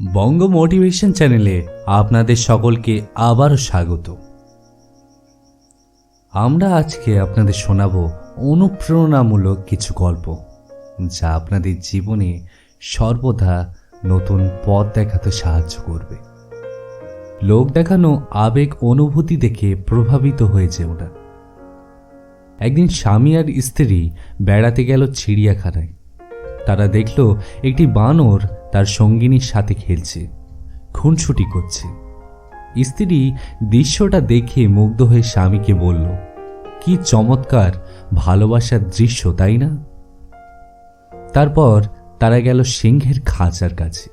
বঙ্গ motivation চ্যানেলে আপনাদের সকলকে আবারও স্বাগত। আমরা আজকে আপনাদের শোনাব অনুপ্রেরণামূলক কিছু গল্প, যা আপনাদের জীবনে সর্বদা নতুন পথ দেখাতে সাহায্য করবে। লোক দেখানো আবেগ অনুভূতি দেখে প্রভাবিত হয়েছে ওরা একদিন স্বামী আর স্ত্রী বেড়াতে গেল চিড়িয়াখানায়। তারা দেখল একটি বানর তার সঙ্গিনীর সাথে খেলছে খুনছুটি করছে। স্ত্রী দৃশ্যটা দেখে মুগ্ধ হয়ে স্বামীকে বলল, কি চমৎকার, ভালোবাসার দৃশ্য, তাই না? তারপর তারা গেল সিংহের খাঁচার কাছে।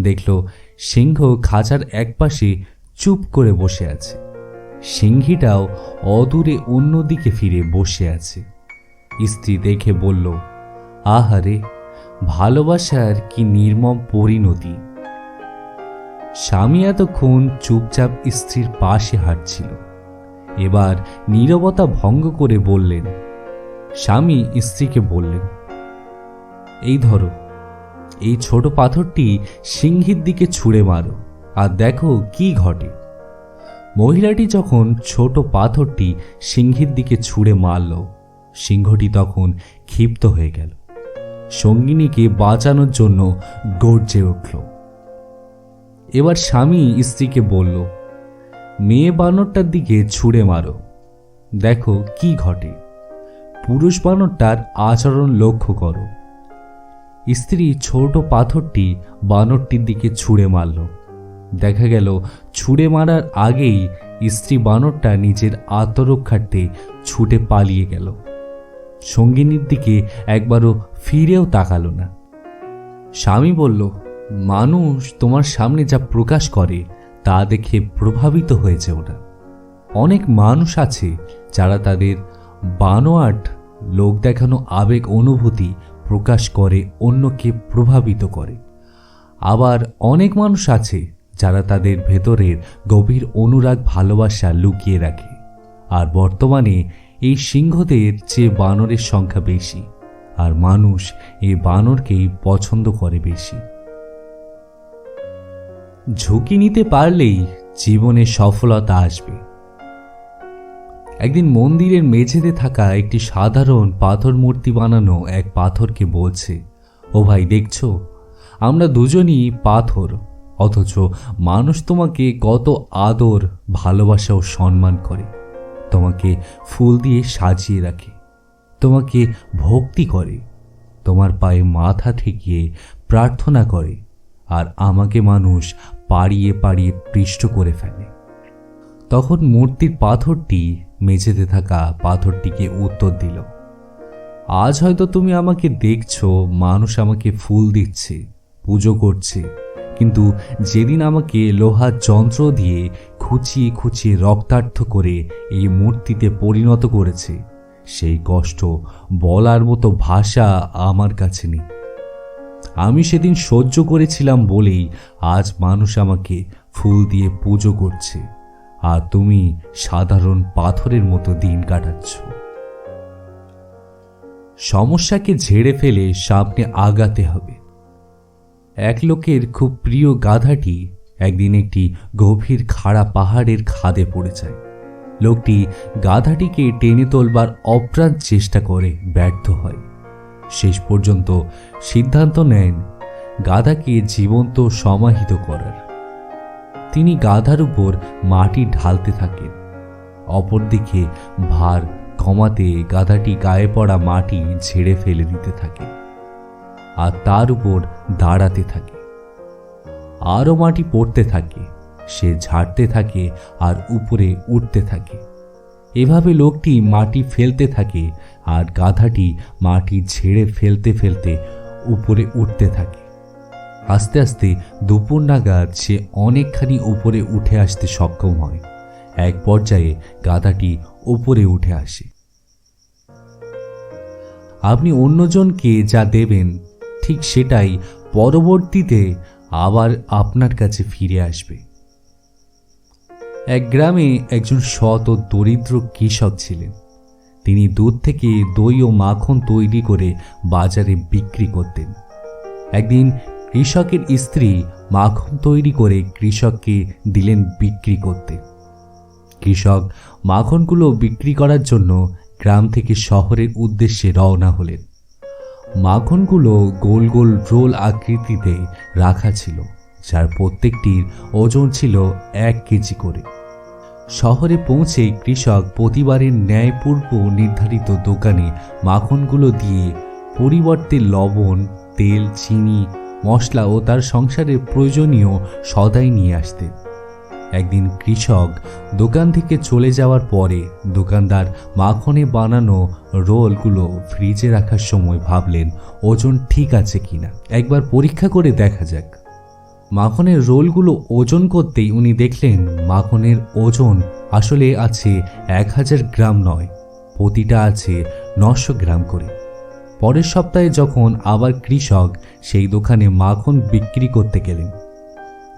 দেখল সিংহ খাঁচার একপাশে চুপ করে বসে আছে। সিংহীটাও অদূরে অন্যদিকে ফিরে বসে আছে। স্ত্রী দেখে বলল, আহারে ভালোবাসার কি নির্মম পরিণতি। স্বামী এতক্ষণ চুপচাপ স্ত্রীর পাশে হাঁটছিল। এবার নীরবতা ভঙ্গ করে বললেন, স্বামী স্ত্রীকে বললেন, এই ধরো, এই ছোট পাথরটি সিংহীর দিকে ছুঁড়ে মারো আর দেখো কি ঘটে। মহিলাটি যখন ছোট পাথরটি সিংহীর দিকে ছুঁড়ে মারল, সিংহটি তখন ক্ষিপ্ত হয়ে গেল। সঙ্গিনীকে বাঁচানোর জন্য গর্জে উঠল। এবার স্বামী স্ত্রীকে বলল, মেয়ে বানরটার দিকে ছুঁড়ে মারো। দেখো কি ঘটে। পুরুষ বানরটার আচরণ লক্ষ্য করো স্ত্রী ছোট পাথরটি বানরটির দিকে ছুঁড়ে মারল। দেখা গেল, ছুঁড়ে মারার আগেই স্ত্রী বানরটা নিজের আত্মরক্ষার্থে ছুটে পালিয়ে গেল। সঙ্গিনীর দিকে একবারও ফিরেও তাকালো না। স্বামী বলল, মানুষ তোমার সামনে যা প্রকাশ করে, তা দেখে প্রভাবিত হয়েছে ওরা অনেক মানুষ আছে যারা তাদের বানোয়াট, লোক দেখানো আবেগ অনুভূতি প্রকাশ করে, অন্যকে প্রভাবিত করে। আবার অনেক মানুষ আছে যারা তাদের ভেতরের গভীর অনুরাগ ভালোবাসা লুকিয়ে রাখে। আর বর্তমানে এই সিংহদের চেয়ে বানরের সংখ্যা বেশি, আর মানুষ এই বানরকেই পছন্দ করে বেশি। ঝুঁকি নিতে পারলেই জীবনে সফলতা আসবে। একদিন মন্দিরের মেঝেতে থাকা একটি সাধারণ পাথর মূর্তি বানানো এক পাথরকে বলছে, ও ভাই, দেখছ? আমরা দুজনই পাথর, অথচ মানুষ তোমাকে কত আদর, ভালোবাসা ও সম্মান করে। তোমাকে ফুল দিয়ে সাজিয়ে রাখে, তোমাকে ভক্তি করে, তোমার পায়ে মাথা ঠেকিয়ে প্রার্থনা করে, আর আমাকে মানুষ পাড়িয়ে পাড়িয়ে পৃষ্ঠ করে ফেলে। তখন মূর্তির পাথরটি, মেঝেতে থাকা পাথরটিকে উত্তর দিল, আজ হয়তো তুমি আমাকে দেখছ, মানুষ আমাকে ফুল দিচ্ছে, পুজো করছে কিন্তু যেদিন আমাকে লোহার যন্ত্র দিয়ে খুচিয়ে খুচিয়ে রক্তার্থ করে এই মূর্তিতে পরিণত করেছে, সেই কষ্ট বলার মতো ভাষা আমার কাছে নেই। আমি সেদিন সহ্য করেছিলাম বলেই আজ মানুষ আমাকে ফুল দিয়ে পুজো করছে, আর তুমি সাধারণ পাথরের মতো দিন কাটাচ্ছ। সমস্যাকে ঝেড়ে ফেলে সামনে আগাতে হবে। এক লোকের খুব প্রিয় গাধাটি একদিন একটি গভীর খাড়া পাহাড়ের খাদে পড়ে যায়। লোকটি গাধাটিকে টেনে তোলবার অপ্রাণ চেষ্টা করে ব্যর্থ হয়। শেষ পর্যন্ত সিদ্ধান্ত নেন গাধাকে জীবন্ত সমাহিত করার। তিনি গাধার উপর মাটি ঢালতে থাকেন। অপরদিকে ভার কমাতে গাধাটি গায়ে পড়া মাটি ঝেড়ে ফেলে দিতে থাকে। আর তার উপর দাঁড়াতে থাকে। আরও মাটি পড়তে থাকে, সে ঝাড়তে থাকে আর উপরে উঠতে থাকে। এভাবে লোকটি মাটি ফেলতে থাকে আর গাধাটি মাটি ঝেড়ে ফেলতে ফেলতে উপরে উঠতে থাকে। আস্তে আস্তে দুপুর নাগাদ সে অনেকখানি উপরে উঠে আসতে সক্ষম হয়। এক পর্যায়ে গাধাটি উপরে উঠে আসে। আপনি অন্যজনকে যা দেবেন ঠিক সেটাই পরবর্তীতে আবার আপনার কাছে ফিরে আসবে। এক গ্রামে একজন সৎ ও দরিদ্র কৃষক ছিলেন। তিনি দুধ থেকে দই ও মাখন তৈরি করে বাজারে বিক্রি করতেন। একদিন কৃষকের স্ত্রী মাখন তৈরি করে কৃষককে দিলেন বিক্রি করতে। কৃষক মাখনগুলো বিক্রি করার জন্য গ্রাম থেকে শহরের উদ্দেশ্যে রওনা হলেন। মাখনগুলো গোল গোল রোল আকৃতিতে রাখা ছিল, যার প্রত্যেকটির ওজন ছিল এক কেজি করে। শহরে পৌঁছে কৃষক প্রতিবারের ন্যায়পূর্ব নির্ধারিত দোকানে মাখনগুলো দিয়ে পরিবর্তে লবণ, তেল, চিনি, মশলা ও তার সংসারের প্রয়োজনীয় সদাই নিয়ে আসতেন। একদিন কৃষক দোকান থেকে চলে যাওয়ার পরে দোকানদার মাখনে বানানো রোলগুলো ফ্রিজে রাখার সময় ভাবলেন, ওজন ঠিক আছে কিনা। একবার পরীক্ষা করে দেখা যাক। মাখনের রোলগুলো ওজন করতেই উনি দেখলেন মাখনের ওজন আসলে আছে এক হাজার গ্রাম নয়, প্রতিটা আছে নশো গ্রাম করে। পরের সপ্তাহে যখন আবার কৃষক সেই দোকানে মাখন বিক্রি করতে গেলেন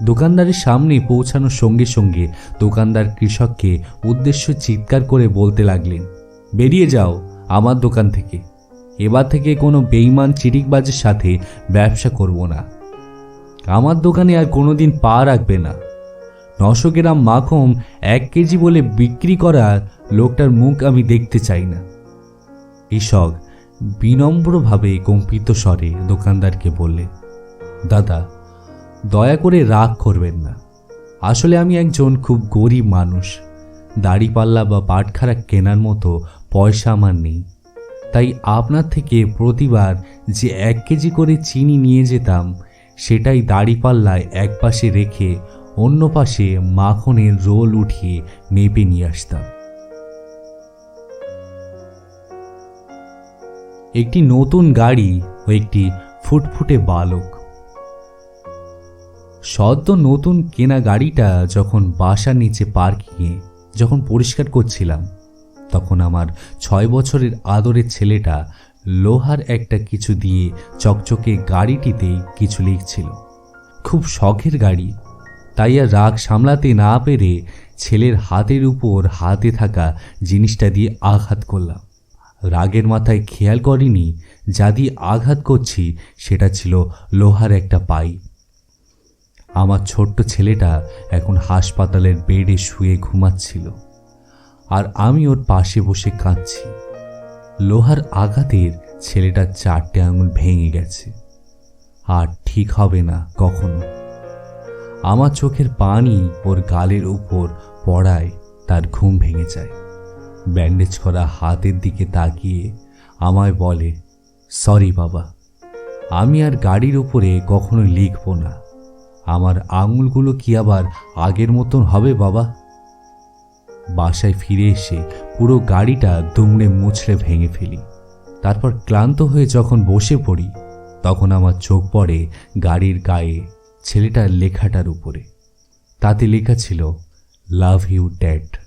দোকানদারের সামনে পৌঁছানোর সঙ্গে সঙ্গে দোকানদার কৃষককে উদ্দেশ্য চিৎকার করে বলতে লাগলেন, বেরিয়ে যাও আমার দোকান থেকে। এবার থেকে কোনো বেইমান চিটিকবাজের সাথে ব্যবসা করব না। আমার দোকানে আর কোনোদিন পা রাখবে না। নশো গ্রাম মাখন এক কেজি বলে বিক্রি করার লোকটার মুখ আমি দেখতে চাই না। কৃষক বিনম্রভাবে কম্পিত স্বরে দোকানদারকে বললেন, দাদা দয়া করে রাগ করবেন না। আসলে আমি একজন খুব গরিব মানুষ। দাড়িপাল্লা বা পাটখারা কেনার মতো পয়সা আমার নেই। তাই আপনার থেকে প্রতিবার যে এক কেজি করে চিনি নিয়ে যেতাম, সেটাই দাড়িপাল্লায় এক পাশে রেখে অন্য পাশে মাখনের রোল উঠিয়ে মেপে নিয়ে আসতাম। একটি নতুন গাড়ি ও একটি ফুটফুটে বালক। সদ্য নতুন কেনা গাড়িটা যখন বাসার নিচে পার্কিংয়ে যখন পরিষ্কার করছিলাম, তখন আমার ছয় বছরের আদরের ছেলেটা লোহার একটা কিছু দিয়ে চকচকে গাড়িটিতে কিছু লিখছিল। খুব শখের গাড়ি, তাই আর রাগ সামলাতে না পেরে ছেলের হাতের উপর হাতে থাকা জিনিসটা দিয়ে আঘাত করলাম। রাগের মাথায় খেয়াল করিনি, যা দিয়ে আঘাত করছি সেটা ছিল লোহার একটা পাইপ। আমার ছোট্ট ছেলেটা এখন হাসপাতালের বেডে শুয়ে ঘুমাচ্ছিল। আর আমি ওর পাশে বসে কাঁদছি। লোহার আঘাতের ছেলেটার চারটে আঙুল ভেঙে গেছে। আর ঠিক হবে না কখনো। আমার চোখের পানি ওর গালের উপর পড়ায় তার ঘুম ভেঙে যায়। ব্যান্ডেজ করা হাতের দিকে তাকিয়ে আমায় বলে, সরি বাবা, আমি আর গাড়ির উপরে কখনো লিখব না। আমার আঙুলগুলো কি আবার আগের মতন হবে, বাবা? বাসায় ফিরে এসে পুরো গাড়িটা দুমড়ে মুছড়ে ভেঙে ফেলি। তারপর ক্লান্ত হয়ে যখন বসে পড়ি, তখন আমার চোখ পড়ে গাড়ির গায়ে ছেলেটার লেখাটার উপরে। তাতে লেখা ছিল, লাভ ইউ, ড্যাড।